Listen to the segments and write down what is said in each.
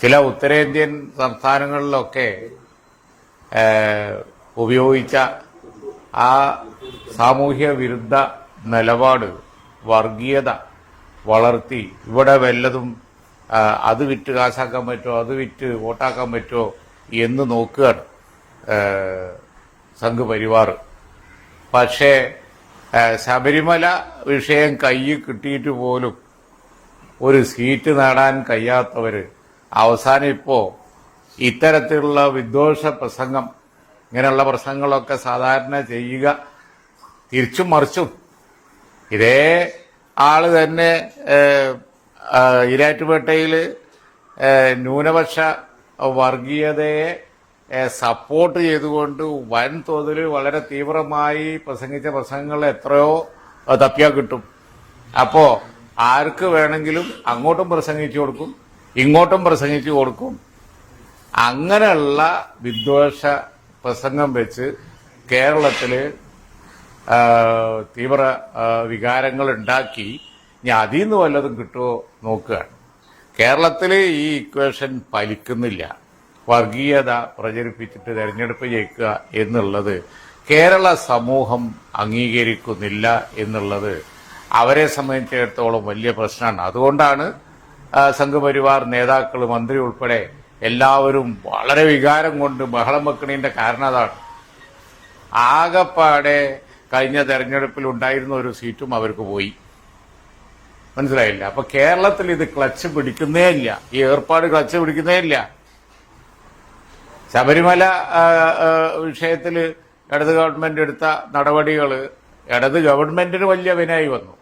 ചില ഉത്തരേന്ത്യൻ സംസ്ഥാനങ്ങളിലൊക്കെ ഉപയോഗിച്ച ആ സാമൂഹ്യ വിരുദ്ധ നിലപാട് വർഗീയത വളർത്തി ഇവിടെ വല്ലതും അത് വിറ്റ് കാശാക്കാൻ പറ്റുമോ അത് വിറ്റ് വോട്ടാക്കാൻ പറ്റുമോ എന്ന് നോക്കുകയാണ് സംഘപരിവാർ. പരിവാർ പക്ഷേ ശബരിമല വിഷയം കയ്യിൽ കിട്ടിയിട്ട് പോലും ഒരു സീറ്റ് നേടാൻ കഴിയാത്തവര് അവസാനം ഇപ്പോ ഇത്തരത്തിലുള്ള വിദ്വേഷ പ്രസംഗം ഇങ്ങനെയുള്ള പ്രസംഗങ്ങളൊക്കെ സാധാരണ ചെയ്യുക തിരിച്ചും മറിച്ചും. ഇതേ ആൾ തന്നെ ഇരാറ്റുപേട്ടയിൽ ന്യൂനപക്ഷ വർഗീയതയെ സപ്പോർട്ട് ചെയ്തുകൊണ്ട് വൻതോതിൽ വളരെ തീവ്രമായി പ്രസംഗിച്ച പ്രസംഗങ്ങൾ എത്രയോ തപ്പിയാൽ കിട്ടും. അപ്പോ ആർക്ക് വേണമെങ്കിലും അങ്ങോട്ടും പ്രസംഗിച്ചു കൊടുക്കും. ഇങ്ങോട്ടും പ്രസംഗിച്ചു കൊടുക്കും. അങ്ങനെയുള്ള വിദ്വേഷ പ്രസംഗം വെച്ച് കേരളത്തിൽ ആ, തീവ്ര വികാരങ്ങൾ ഉണ്ടാക്കി ഇനി അതിൽ നിന്ന് വല്ലതും കിട്ടുമോ നോക്കുകയാണ്. കേരളത്തിൽ ഈ ഇക്വേഷൻ ഫലിക്കുന്നില്ല. വർഗീയത പ്രചരിപ്പിച്ചിട്ട് തെരഞ്ഞെടുപ്പ് ജയിക്കുക എന്നുള്ളത് കേരള സമൂഹം അംഗീകരിക്കുന്നില്ല എന്നുള്ളത് അവരെ സംബന്ധിച്ചിടത്തോളം വലിയ പ്രശ്നമാണ്. അതുകൊണ്ടാണ് സംഘപരിവാർ നേതാക്കൾ മന്ത്രി ഉൾപ്പെടെ എല്ലാവരും വളരെ വികാരം കൊണ്ട് ബഹളം വെക്കണതിന്റെ കാരണം അതാണ്. ആകപ്പാടെ കഴിഞ്ഞ തെരഞ്ഞെടുപ്പിൽ ഉണ്ടായിരുന്ന ഒരു സീറ്റും അവർക്ക് പോയി. മനസ്സിലായില്ല. അപ്പൊ കേരളത്തിൽ ഇത് ക്ലച്ച് പിടിക്കുന്നേ ഇല്ല. ഈ ഏർപ്പാട് ക്ലച്ച് പിടിക്കുന്നേ ഇല്ല. ശബരിമല വിഷയത്തിൽ ഇടത് ഗവൺമെന്റ് എടുത്ത നടപടികൾ ഇടത് ഗവൺമെന്റിന് വലിയ വിനായി വന്നു.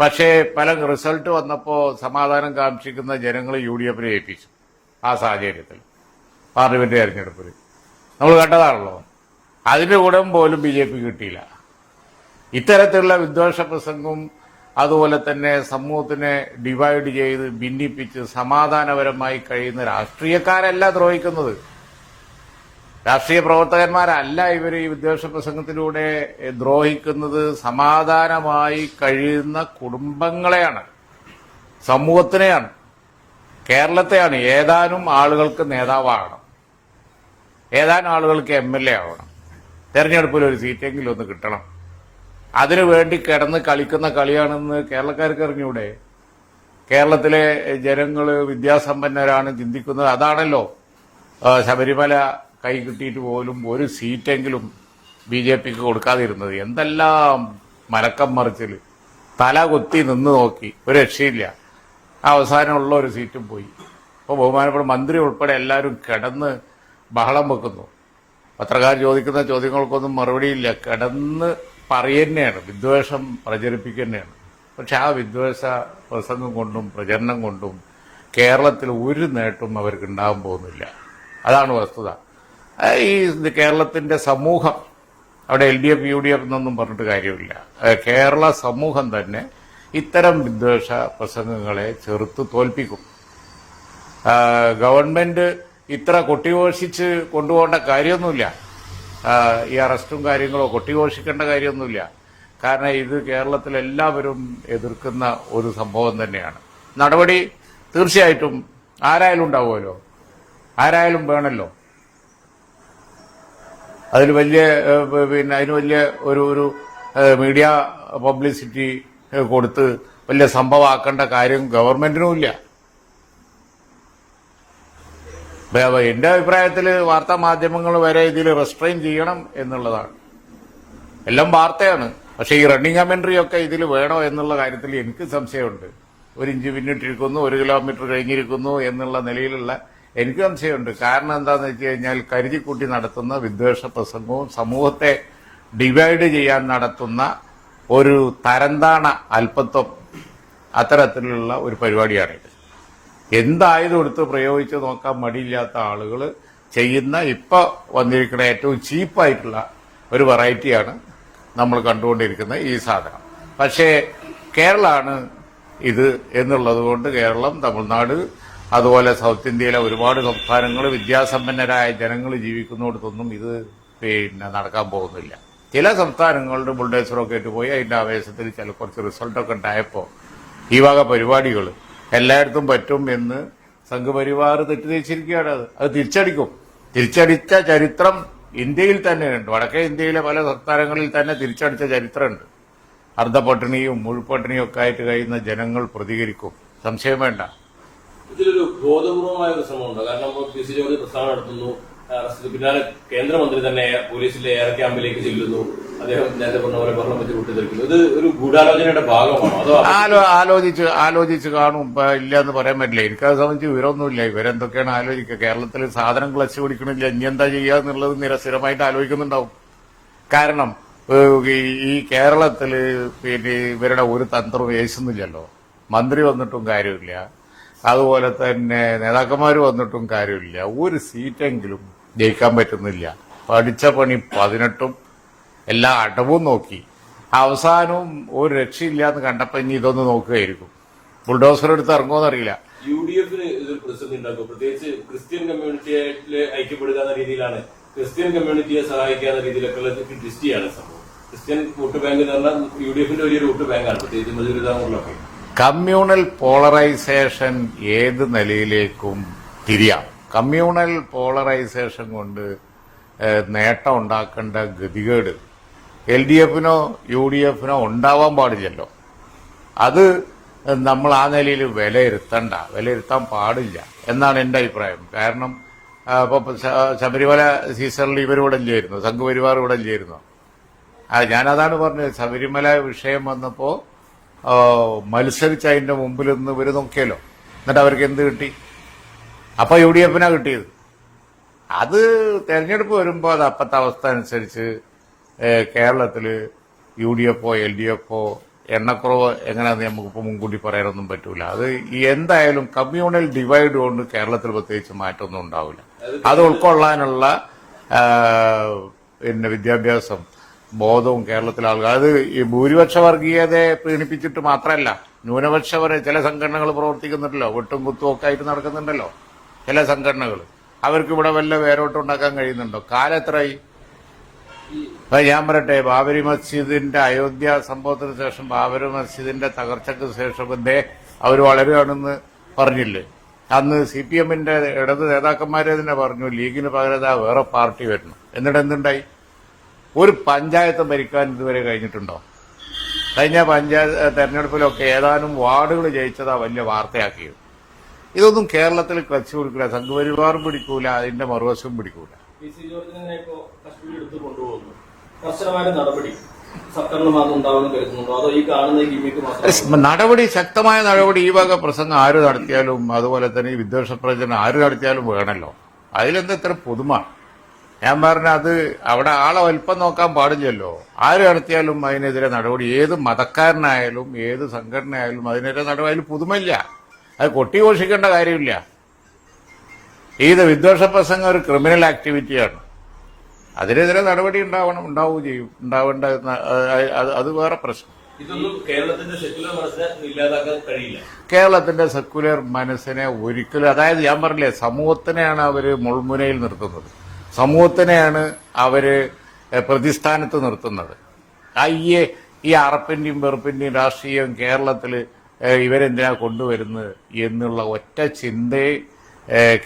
പക്ഷേ പല റിസൾട്ട് വന്നപ്പോൾ സമാധാനം കാക്ഷിക്കുന്ന ജനങ്ങൾ യു ഡി എഫിനെ ഏൽപ്പിച്ചു. ആ സാഹചര്യത്തിൽ. പാർലമെന്റ് തെരഞ്ഞെടുപ്പിൽ നമ്മൾ കണ്ടതാണല്ലോ. അതിന്റെ കൂടെ പോലും ബി ജെ പി കിട്ടിയില്ല. ഇത്തരത്തിലുള്ള വിദ്വേഷ പ്രസംഗവും അതുപോലെ തന്നെ സമൂഹത്തിനെ ഡിവൈഡ് ചെയ്ത് ഭിന്നിപ്പിച്ച് സമാധാനപരമായി കഴിയുന്ന രാഷ്ട്രീയക്കാരല്ല ദ്രോഹിക്കുന്നത്. രാഷ്ട്രീയ പ്രവർത്തകന്മാരല്ല ഇവർ ഈ വിദ്വേഷ പ്രസംഗത്തിലൂടെ ദ്രോഹിക്കുന്നത്. സമാധാനമായി കഴിയുന്ന കുടുംബങ്ങളെയാണ്. സമൂഹത്തിനെയാണ്. കേരളത്തെയാണ്. ഏതാനും ആളുകൾക്ക് നേതാവാകണം. ഏതാനും ആളുകൾക്ക് എം എൽ എ ആവണം. തെരഞ്ഞെടുപ്പിൽ ഒരു സീറ്റെങ്കിലും ഒന്ന് കിട്ടണം. അതിനു വേണ്ടി കിടന്ന് കളിക്കുന്ന കളിയാണെന്ന് കേരളക്കാർക്ക് അറിഞ്ഞൂടെ? കേരളത്തിലെ ജനങ്ങൾ വിദ്യാസമ്പന്നരാണ് ചിന്തിക്കുന്നത് അതാണല്ലോ ശബരിമല കൈ കിട്ടിയിട്ട് പോലും ഒരു സീറ്റെങ്കിലും ബി ജെ പിക്ക് കൊടുക്കാതിരുന്നത്. എന്തെല്ലാം മലക്കം മറിച്ചിൽ തല കൊത്തി നിന്ന് നോക്കി. ഒരു രക്ഷയില്ല. അവസാനമുള്ള ഒരു സീറ്റും പോയി. ഇപ്പോൾ ബഹുമാനപ്പെട്ട മന്ത്രി ഉൾപ്പെടെ എല്ലാവരും കിടന്ന് ബഹളം വെക്കുന്നു. പത്രക്കാർ ചോദിക്കുന്ന ചോദ്യങ്ങൾക്കൊന്നും മറുപടിയില്ല. കിടന്ന് പറയുന്നതാണ് വിദ്വേഷം പ്രചരിപ്പിക്കുന്നതാണ് പക്ഷെ ആ വിദ്വേഷ പ്രസംഗം കൊണ്ടും പ്രചരണം കൊണ്ടും കേരളത്തിൽ ഒരു നേട്ടവും അവർക്ക് ഉണ്ടാകാൻ പോകുന്നില്ല. അതാണ് വസ്തുത. ഈ കേരളത്തിന്റെ സമൂഹം അവിടെ L D F U D F എന്നൊന്നും പറഞ്ഞിട്ട് കാര്യമില്ല. കേരള സമൂഹം തന്നെ ഇത്തരം വിദ്വേഷ പ്രസംഗങ്ങളെ ചെറുത്ത് തോൽപ്പിക്കും. ഗവൺമെന്റ് ഇത്ര കൊട്ടിഘോഷിച്ച് കൊണ്ടുപോകേണ്ട കാര്യമൊന്നുമില്ല. ഈ അറസ്റ്റും കാര്യങ്ങളോ കൊട്ടിഘോഷിക്കേണ്ട കാര്യമൊന്നുമില്ല. കാരണം ഇത് കേരളത്തിലെല്ലാവരും എതിർക്കുന്ന ഒരു സംഭവം തന്നെയാണ്. നടപടി തീർച്ചയായിട്ടും ആരായാലും ഉണ്ടാവുമല്ലോ. ആരായാലും വേണമല്ലോ അതിന് വലിയ പിന്നെ അതിന് വലിയ ഒരു ഒരു മീഡിയ പബ്ലിസിറ്റി കൊടുത്ത് വലിയ സംഭവമാക്കേണ്ട കാര്യം ഗവൺമെന്റിനും ഇല്ല. എന്റെ അഭിപ്രായത്തിൽ വാർത്താ മാധ്യമങ്ങൾ വരെ ഇതിൽ റെസ്ട്രെയിൻ ചെയ്യണം എന്നുള്ളതാണ്. എല്ലാം വാർത്തയാണ്. പക്ഷെ ഈ റണ്ണിങ് കമന്ററി ഒക്കെ ഇതിൽ വേണോ എന്നുള്ള കാര്യത്തിൽ എനിക്ക് സംശയമുണ്ട്. ഒരു ഇഞ്ച് പിന്നിട്ടിരിക്കുന്നു ഒരു കിലോമീറ്റർ കഴിഞ്ഞിരിക്കുന്നു എന്നുള്ള നിലയിലുള്ള എനിക്ക് സംശയമുണ്ട്. കാരണം എന്താന്ന് വെച്ച് കഴിഞ്ഞാൽ കരുതിക്കൂട്ടി നടത്തുന്ന വിദ്വേഷ പ്രസംഗവും സമൂഹത്തെ ഡിവൈഡ് ചെയ്യാൻ നടത്തുന്ന ഒരു തരംതാണ അല്പത്വം അത്തരത്തിലുള്ള ഒരു പരിപാടിയാണിത് എന്തായത് കൊടുത്ത് പ്രയോഗിച്ച് നോക്കാൻ മടിയില്ലാത്ത ആളുകൾ ചെയ്യുന്ന ഇപ്പോൾ വന്നിരിക്കുന്ന ഏറ്റവും ചീപ്പായിട്ടുള്ള ഒരു വെറൈറ്റിയാണ് നമ്മൾ കണ്ടുകൊണ്ടിരിക്കുന്ന ഈ സാധനം. പക്ഷേ കേരളമാണ് ഇത് എന്നുള്ളത് കൊണ്ട് കേരളം തമിഴ്നാട് അതുപോലെ സൗത്ത് ഇന്ത്യയിലെ ഒരുപാട് സംസ്ഥാനങ്ങൾ വിദ്യാസമ്പന്നരായ ജനങ്ങൾ ജീവിക്കുന്നിടത്തൊന്നും ഇത് പിന്നെ നടക്കാൻ പോകുന്നില്ല. ചില സംസ്ഥാനങ്ങളുടെ ബുൾഡേസറൊക്കെ ആയിട്ട് പോയി അതിന്റെ ആവേശത്തിൽ ചില കുറച്ച് റിസൾട്ടൊക്കെ ഉണ്ടായപ്പോൾ ഈ വക പരിപാടികൾ എല്ലായിടത്തും പറ്റും എന്ന് സംഘപരിവാർ തെറ്റിദ്ധരിച്ചിരിക്കുകയാണ് അത്. അത് തിരിച്ചടിക്കും. തിരിച്ചടിച്ച ചരിത്രം ഇന്ത്യയിൽ തന്നെയുണ്ട്. വടക്കേ ഇന്ത്യയിലെ പല സംസ്ഥാനങ്ങളിൽ തന്നെ തിരിച്ചടിച്ച ചരിത്രമുണ്ട്. അർദ്ധപട്ടിണിയും മുഴുപട്ടിണിയും ഒക്കെ ആയിട്ട് കഴിയുന്ന ജനങ്ങൾ പ്രതികരിക്കും. സംശയം വേണ്ട. ഇതിലൊരു ബോധപൂർവമായ ഒരു ശ്രമമുണ്ടോ. കാരണം പി സി ജോർജ് പ്രസ്താവന നടത്തുന്നു. പിന്നാലെ കേന്ദ്രമന്ത്രി തന്നെ പോലീസിലെ എയർ ക്യാമ്പിലേക്ക് ചെല്ലുന്നു. അദ്ദേഹം നേരത്തെ പറഞ്ഞ പോലെ വെച്ച് കൂട്ടിത്തെറിക്കുന്നു ഇത് ഒരു ഗൂഢാലോചനയുടെ ഭാഗമാണോ? അതോ ആലോ ആലോചിച്ച് ആലോചിച്ച് കാണും. ഇല്ല എന്ന് പറയാൻ പറ്റില്ല. എനിക്ക് അത് സംബന്ധിച്ച് വിവരമൊന്നുമില്ല. ഇവരെന്തൊക്കെയാണ് ആലോചിക്കുക കേരളത്തിൽ സാധനം ക്ലച്ച് പിടിക്കണില്ല. ഇനി എന്താ ചെയ്യുക എന്നുള്ളത് നിരസ്ഥിരമായിട്ട് ആലോചിക്കുന്നുണ്ടാവും. കാരണം ഈ- കേരളത്തിൽ പിന്നെ ഇവരുടെ ഒരു തന്ത്രം ഏശുന്നില്ലല്ലോ മന്ത്രി വന്നിട്ടും കാര്യമില്ല. അതുപോലെ തന്നെ നേതാക്കന്മാർ വന്നിട്ടും കാര്യമില്ല. ഒരു സീറ്റെങ്കിലും ജയിക്കാൻ പറ്റുന്നില്ല. പഠിച്ച പണി പതിനെട്ടും എല്ലാ അടവും നോക്കി. അവസാനവും ഒരു രക്ഷയില്ല എന്ന് കണ്ടപ്പോ ഇനി ഇതൊന്ന് നോക്കുകയായിരിക്കും. ബുൾഡോസർ എടുത്ത് ഇറങ്ങുമെന്നറിയില്ല യു ഡി എഫിന് ഇതൊരു പ്രതിസന്ധി ഉണ്ടാക്കും. പ്രത്യേകിച്ച് ക്രിസ്ത്യൻ കമ്മ്യൂണിറ്റിയായിട്ട് ഐക്യപ്പെടുക എന്ന രീതിയിലാണ്. ക്രിസ്ത്യൻ കമ്മ്യൂണിറ്റിയെ സഹായിക്കുക എന്ന രീതിയിലൊക്കെ ഉള്ള സംഭവം. ക്രിസ്ത്യൻ വോട്ട് ബാങ്ക് എന്ന് പറഞ്ഞാൽ യു ഡി എഫിന്റെ വലിയൊരു വോട്ട് ബാങ്കാണ്. പ്രത്യേകിച്ച് മധുരിതാമുള്ളൊക്കെ കമ്മ്യൂണൽ പോളറൈസേഷൻ ഏത് നിലയിലേക്കും തിരിയാം. കമ്മ്യൂണൽ പോളറൈസേഷൻ കൊണ്ട് നേട്ടം ഉണ്ടാക്കേണ്ട ഗതികേട് എൽ ഡി എഫിനോ യു ഡി എഫിനോ ഉണ്ടാവാൻ പാടില്ലല്ലോ. അത് നമ്മൾ ആ നിലയിൽ വിലയിരുത്തണ്ട. വിലയിരുത്താൻ പാടില്ല എന്നാണ് എന്റെ അഭിപ്രായം. കാരണം ഇപ്പോൾ ശബരിമല സീസണിൽ ഇവരിവിടെ ഇല്ലായിരുന്നു സംഘപരിവാർ ഇവിടെ ഇല്ലായിരുന്നു ഞാനതാണ് പറഞ്ഞത് ശബരിമല വിഷയം വന്നപ്പോ ആ, മത്സരിച്ച് അതിന്റെ മുമ്പിൽ നിന്ന് ഇവർ നോക്കിയല്ലോ. എന്നിട്ട് അവർക്ക് എന്ത് കിട്ടി? അപ്പൊ യു ഡി എഫിനാ കിട്ടിയത്. അത് തെരഞ്ഞെടുപ്പ് വരുമ്പോൾ അത് അപ്പത്തെ അവസ്ഥ അനുസരിച്ച് കേരളത്തിൽ യു ഡി എഫോ എൽ ഡി എഫോ എണ്ണക്കുറവ് എങ്ങനെയാന്ന് നമുക്കിപ്പോൾ മുൻകൂട്ടി പറയാനൊന്നും പറ്റൂല. അത് എന്തായാലും കമ്മ്യൂണൽ ഡിവൈഡ് കൊണ്ട് കേരളത്തിൽ പ്രത്യേകിച്ച് മാറ്റമൊന്നും ഉണ്ടാവില്ല. അത് ഉൾക്കൊള്ളാനുള്ള പിന്നെ വിദ്യാഭ്യാസം ബോധവും കേരളത്തിലെ ആളുകൾ. അത് ഈ ഭൂരിപക്ഷ വർഗീയതയെ പ്രീണിപ്പിച്ചിട്ട് മാത്രമല്ല ന്യൂനപക്ഷ വരെ ചില സംഘടനകൾ പ്രവർത്തിക്കുന്നുണ്ടല്ലോ വെട്ടും കുത്തും ഒക്കെ ആയിട്ട് നടക്കുന്നുണ്ടല്ലോ ചില സംഘടനകൾ. അവർക്ക് ഇവിടെ വല്ല വേരോട്ടം ഉണ്ടാക്കാൻ കഴിയുന്നുണ്ടോ? കാലെത്രയായി ഞാൻ പറയട്ടെ ബാബരി മസ്ജിദിന്റെ അയോധ്യ സംഭവത്തിന് ശേഷം ബാബരി മസ്ജിദിന്റെ തകർച്ചയ്ക്ക് ശേഷം എന്തേ അവർ വളരുകയാണെന്ന് പറഞ്ഞില്ലേ? അന്ന് സി പി എമ്മിന്റെ ഇടത് നേതാക്കന്മാരെ തന്നെ പറഞ്ഞു ലീഗിന് പകരം വേറെ പാർട്ടി വരണം. എന്നിട്ട് എന്തുണ്ടായി? ഒരു പഞ്ചായത്ത് ഭരിക്കാൻ ഇതുവരെ കഴിഞ്ഞിട്ടുണ്ടോ? കഴിഞ്ഞ പഞ്ചായത്ത് തെരഞ്ഞെടുപ്പിലൊക്കെ ഏതാനും വാർഡുകൾ ജയിച്ചതാ വലിയ വാർത്തയാക്കിയത്. ഇതൊന്നും കേരളത്തിൽ ക്ലച്ച് കൊടുക്കില്ല സംഘപരിവാറും പിടിക്കൂല അതിന്റെ മറുവശവും പിടിക്കൂല. നടപടി ശക്തമായ നടപടി ഈ വക പ്രസംഗം ആര് നടത്തിയാലും അതുപോലെ തന്നെ ഈ വിദ്വേഷ പ്രചരണം ആര് നടത്തിയാലും വേണമല്ലോ അതിലെന്താ ഇത്ര പുതുമ ഞാൻ പറഞ്ഞ അത് അവിടെ ആളെ വലിപ്പം നോക്കാൻ പാടില്ലല്ലോ. ആര് നടത്തിയാലും അതിനെതിരെ നടപടി. ഏത് മതക്കാരനായാലും ഏത് സംഘടനയായാലും അതിനെതിരെ നടപടി. അതിൽ പുതുമയില്ല. അത് കൊട്ടിഘോഷിക്കേണ്ട കാര്യമില്ല. ഇത് വിദ്വേഷ പ്രസംഗം ഒരു ക്രിമിനൽ ആക്ടിവിറ്റിയാണ് അതിനെതിരെ നടപടി ഉണ്ടാവണം ഉണ്ടാവുകയും ചെയ്യും. ഉണ്ടാവേണ്ട അത് വേറെ പ്രശ്നം. കേരളത്തിന്റെ സെക്കുലർ മനസ്സിനെ ഒരിക്കലും അതായത് ഞാൻ പറഞ്ഞില്ലേ സമൂഹത്തിനെയാണ് അവർ മുൾമുനയിൽ നിർത്തുന്നത്. സമൂഹത്തിനെയാണ് അവർ പ്രതിസ്ഥാനത്ത് നിർത്തുന്നത്. അയ്യേ ഈ അറപ്പിന്റെയും വെറുപ്പിന്റെയും രാഷ്ട്രീയം കേരളത്തിൽ ഇവരെന്തിനാ കൊണ്ടുവരുന്നത് എന്നുള്ള ഒറ്റ ചിന്തയെ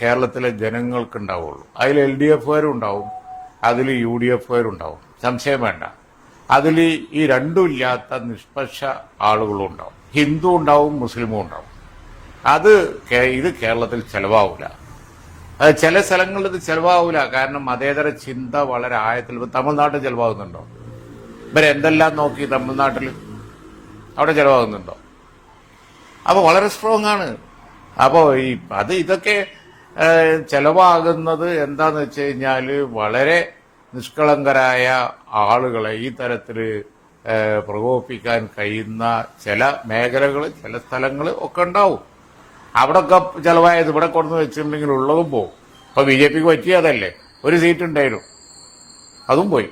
കേരളത്തിലെ ജനങ്ങൾക്കുണ്ടാവുള്ളൂ. അതിൽ എൽ ഡി എഫുകാരും ഉണ്ടാവും അതിൽ യു ഡി എഫുകാരും ഉണ്ടാവും. സംശയം വേണ്ട. അതിൽ ഈ രണ്ടും ഇല്ലാത്ത നിഷ്പക്ഷ ആളുകളും ഉണ്ടാവും. ഹിന്ദു ഉണ്ടാവും മുസ്ലിമും ഉണ്ടാവും. അത് ഇത് കേരളത്തിൽ ചെലവാവില്ല അത് ചില സ്ഥലങ്ങളിൽ ഇത് ചെലവാവില്ല കാരണം മതേതര ചിന്ത വളരെ ആഴത്തിൽ ഇപ്പൊ തമിഴ്നാട്ടിൽ ചെലവാകുന്നുണ്ടോ? ഇവരെന്തെല്ലാം നോക്കി തമിഴ്നാട്ടിൽ അവിടെ ചെലവാകുന്നുണ്ടോ? അപ്പൊ വളരെ സ്ട്രോങ് ആണ്. അപ്പോ ഈ അത് ഇതൊക്കെ ചെലവാകുന്നത് എന്താന്ന് വെച്ച് കഴിഞ്ഞാൽ വളരെ നിഷ്കളങ്കരായ ആളുകളെ ഈ തരത്തിൽ ഏഹ്, പ്രകോപിപ്പിക്കാൻ കഴിയുന്ന ചില മേഖലകൾ ചില സ്ഥലങ്ങൾ ഒക്കെ ഉണ്ടാവും. അവിടൊക്കെ ചിലവായത് ഇവിടെ കൊണ്ടു വെച്ചിട്ടുണ്ടെങ്കിൽ ഉള്ളതും പോകും ഇപ്പൊ ബി ജെ പിക്ക് പറ്റിയതല്ലേ ഒരു സീറ്റ് ഉണ്ടായിരുന്നു. അതും പോയി.